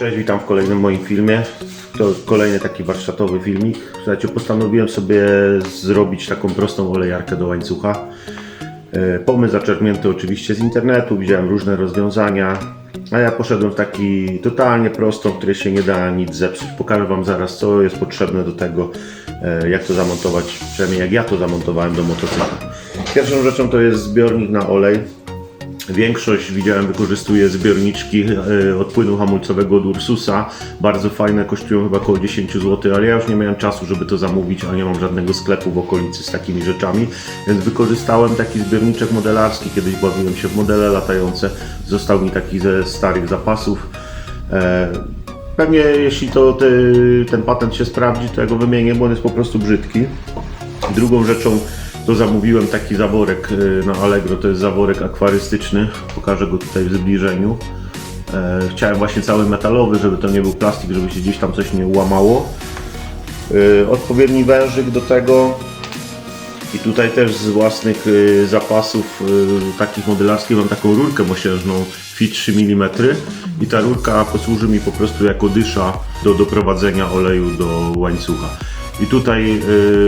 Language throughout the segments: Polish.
Cześć, witam w kolejnym moim filmie. To kolejny taki warsztatowy filmik. Słuchajcie, postanowiłem sobie zrobić taką prostą olejarkę do łańcucha. E, Pomysł zaczerpnięty oczywiście z internetu, widziałem różne rozwiązania, a ja poszedłem w taki totalnie prostą, w której się nie da nic zepsuć. Pokażę Wam zaraz, co jest potrzebne do tego, e, jak to zamontować, przynajmniej jak ja to zamontowałem do motocykla. Pierwszą rzeczą to jest zbiornik na olej. Większość widziałem wykorzystuje zbiorniczki e, od płynu hamulcowego od Ursusa. Bardzo fajne, kosztują chyba około 10 zł, ale ja już nie miałem czasu, żeby to zamówić, a nie mam żadnego sklepu w okolicy z takimi rzeczami, więc wykorzystałem taki zbiorniczek modelarski. Kiedyś bawiłem się w modele latające, został mi taki ze starych zapasów. E, Pewnie jeśli to ten patent się sprawdzi, to ja go wymienię, bo on jest po prostu brzydki. Drugą rzeczą to zamówiłem taki zaworek y, na Allegro, to jest zaworek akwarystyczny, pokażę go tutaj w zbliżeniu. E, Chciałem właśnie cały metalowy, żeby to nie był plastik, żeby się gdzieś tam coś nie łamało. Y, Odpowiedni wężyk do tego i tutaj też z własnych y, zapasów y, takich modelarskich mam taką rurkę mosiężną fit 3 mm i ta rurka posłuży mi po prostu jako dysza do doprowadzenia oleju do łańcucha. I tutaj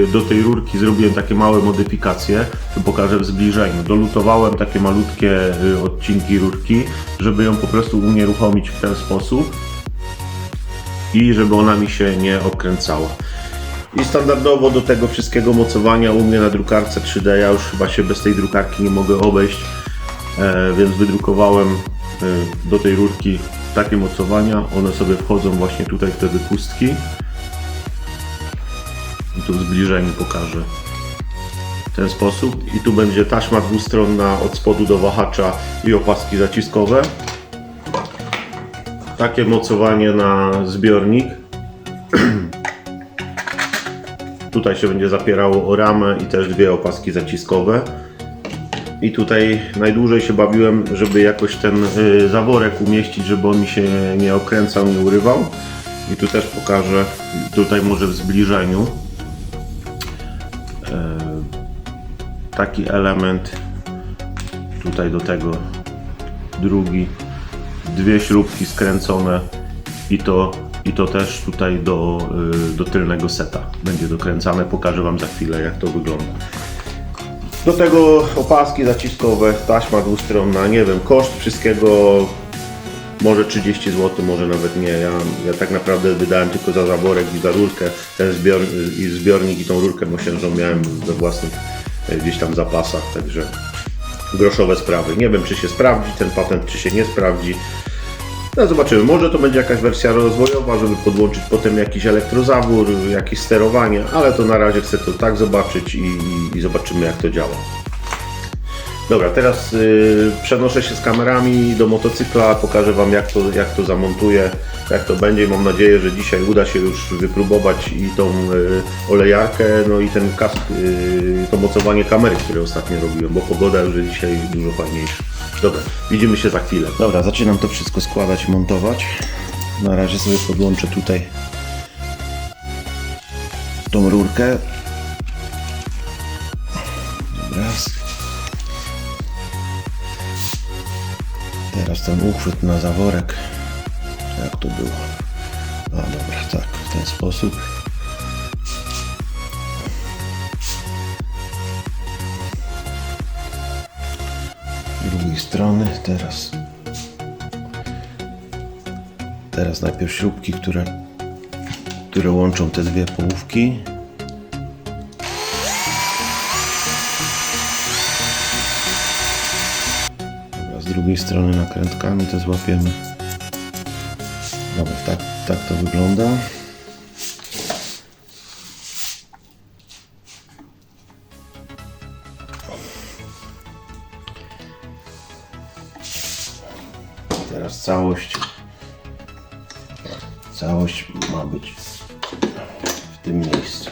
y, do tej rurki zrobiłem takie małe modyfikacje, to pokażę w zbliżeniu. Dolutowałem takie malutkie y, odcinki rurki, żeby ją po prostu unieruchomić w ten sposób i żeby ona mi się nie obkręcała. I standardowo do tego wszystkiego mocowania u mnie na drukarce 3D, ja już chyba się bez tej drukarki nie mogę obejść, e, więc wydrukowałem e, do tej rurki takie mocowania. One sobie wchodzą właśnie tutaj w te wypustki. Tu w zbliżeniu pokażę w ten sposób. I tu będzie taśma dwustronna od spodu do wahacza i opaski zaciskowe. Takie mocowanie na zbiornik. Tutaj się będzie zapierało o ramę i też dwie opaski zaciskowe. I tutaj najdłużej się bawiłem, żeby jakoś ten y, zaworek umieścić, żeby on mi się nie okręcał, nie urywał. I tu też pokażę, tutaj może w zbliżeniu, taki element tutaj do tego drugi dwie śrubki skręcone i to, i to też tutaj do, y, do tylnego seta będzie dokręcane. Pokażę Wam za chwilę jak to wygląda. Do tego opaski zaciskowe, taśma dwustronna, nie wiem, koszt wszystkiego może 30 zł, może nawet nie. Ja, ja tak naprawdę wydałem tylko za zaworek i za rurkę, ten zbior, i zbiornik i tą rurkę mosiężną miałem we własnych e, gdzieś tam zapasach, także groszowe sprawy. Nie wiem, czy się sprawdzi ten patent, czy się nie sprawdzi. No zobaczymy, może to będzie jakaś wersja rozwojowa, żeby podłączyć potem jakiś elektrozawór, jakieś sterowanie, ale to na razie chcę to tak zobaczyć i, i, i zobaczymy jak to działa. Dobra, teraz y, przenoszę się z kamerami do motocykla, pokażę Wam jak to, jak to zamontuję, jak to będzie. Mam nadzieję, że dzisiaj uda się już wypróbować i tą y, olejarkę, no i ten kask, y, to mocowanie kamery, które ostatnio robiłem, bo pogoda już dzisiaj dużo fajniejsza. Dobra, widzimy się za chwilę. Dobra, zaczynam to wszystko składać montować. Na razie sobie podłączę tutaj tą rurkę. Teraz ten uchwyt na zaworek. Jak to było? A dobra, tak, w ten sposób. Z drugiej strony teraz. Teraz najpierw śrubki, które, które łączą te dwie połówki. Drugiej strony nakrętkami to złapiemy. Dobra, tak, tak to wygląda. Teraz całość. Całość ma być w tym miejscu.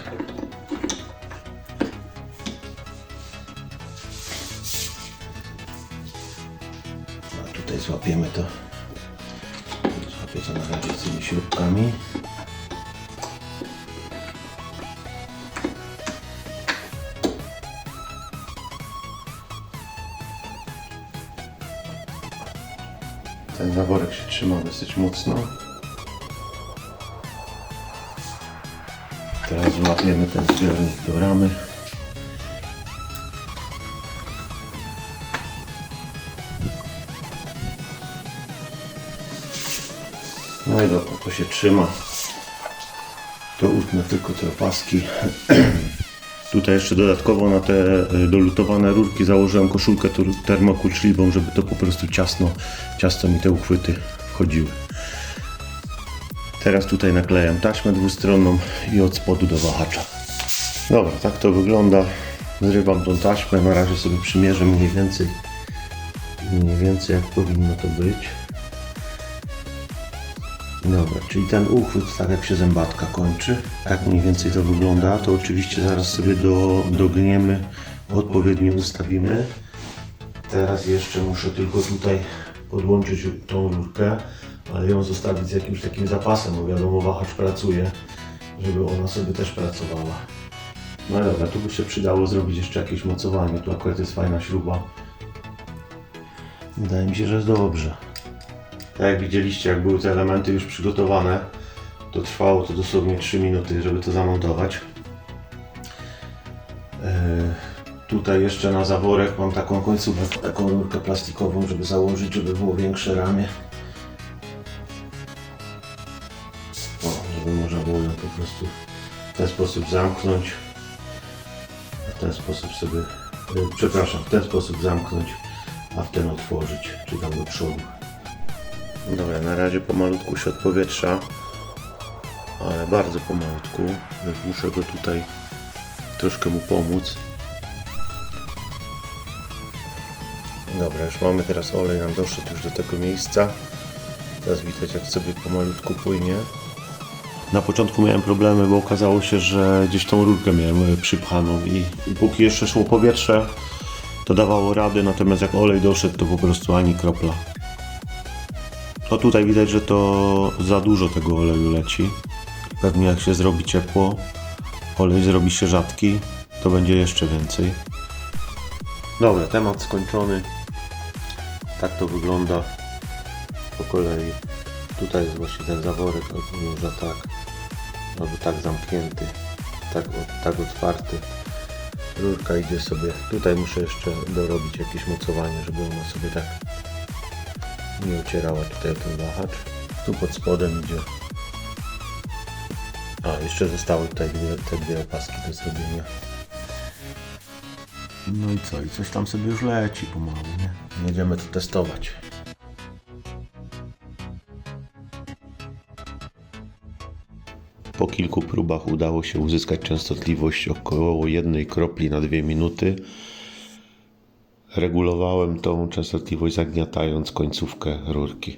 tutaj złapiemy to. Złapię to na razie z tymi śrubkami. Ten zaworek się trzyma dosyć mocno. Teraz złapiemy ten zbiornik do ramy. Dobra, to się trzyma. To utnę tylko te opaski. Tutaj jeszcze dodatkowo na te y, dolutowane rurki założyłem koszulkę termokurczliwą, żeby to po prostu ciasno, ciasto mi te uchwyty wchodziły. Teraz tutaj naklejam taśmę dwustronną i od spodu do wahacza. Dobra, tak to wygląda. Zrywam tą taśmę, na razie sobie przymierzę mniej więcej mniej więcej jak powinno to być. Dobra, czyli ten uchwyt, tak jak się zębatka kończy, tak mniej więcej to wygląda, to oczywiście zaraz sobie do, dogniemy, odpowiednio ustawimy. Teraz jeszcze muszę tylko tutaj podłączyć tą rurkę, ale ją zostawić z jakimś takim zapasem, bo wiadomo wahacz pracuje, żeby ona sobie też pracowała. No dobra, tu by się przydało zrobić jeszcze jakieś mocowanie, tu akurat jest fajna śruba. Wydaje mi się, że jest dobrze. Tak jak widzieliście, jak były te elementy już przygotowane, to trwało to dosłownie 3 minuty, żeby to zamontować. Yy, tutaj jeszcze na zaworek mam taką końcówkę, taką rurkę plastikową, żeby założyć, żeby było większe ramię. O, żeby można było ją po prostu w ten sposób zamknąć. W ten sposób sobie, yy, przepraszam, w ten sposób zamknąć, a w ten otworzyć, czy tam do przodu. Dobra, na razie pomalutku się odpowietrza, ale bardzo pomalutku, więc muszę go tutaj troszkę mu pomóc. Dobra, już mamy teraz olej, nam doszedł już do tego miejsca. Teraz widać jak sobie pomalutku płynie. Na początku miałem problemy, bo okazało się, że gdzieś tą rurkę miałem e, przypchaną i, i póki jeszcze szło powietrze, to dawało rady, natomiast jak olej doszedł, to po prostu ani kropla. No tutaj widać, że to za dużo tego oleju leci. Pewnie jak się zrobi ciepło, olej zrobi się rzadki, to będzie jeszcze więcej. Dobra, temat skończony. Tak to wygląda po kolei. Tutaj jest właśnie ten zaworek, albo może tak, albo tak zamknięty, tak, tak otwarty. Rurka idzie sobie. Tutaj muszę jeszcze dorobić jakieś mocowanie, żeby ona sobie tak nie ocierała tutaj ten wahacz. Tu pod spodem idzie. A, jeszcze zostały tutaj dwie, te dwie opaski do zrobienia. No i co? I coś tam sobie już leci pomału, nie? Jedziemy to testować. Po kilku próbach udało się uzyskać częstotliwość około jednej kropli na dwie minuty. Regulowałem tą częstotliwość zagniatając końcówkę rurki.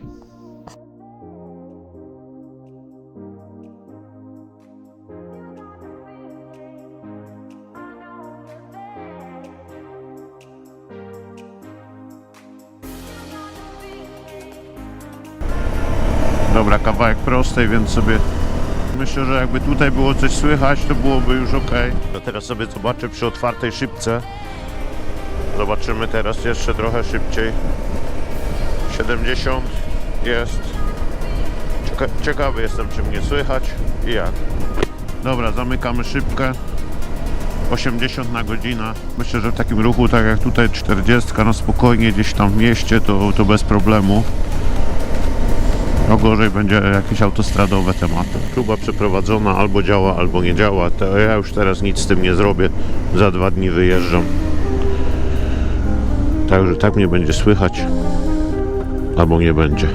Dobra, kawałek prostej, więc sobie myślę, że jakby tutaj było coś słychać, to byłoby już ok. No teraz sobie zobaczę przy otwartej szybce. Zobaczymy teraz jeszcze trochę szybciej. 70 jest. Cieka ciekawy jestem, czy mnie słychać i jak. Dobra, zamykamy szybkę. 80 na godzinę. Myślę, że w takim ruchu, tak jak tutaj 40, no spokojnie gdzieś tam w mieście, to, to bez problemu. No gorzej będzie jakieś autostradowe tematy. Próba przeprowadzona, albo działa, albo nie działa. To ja już teraz nic z tym nie zrobię. Za dwa dni wyjeżdżam. Także tak mnie będzie słychać, albo nie będzie.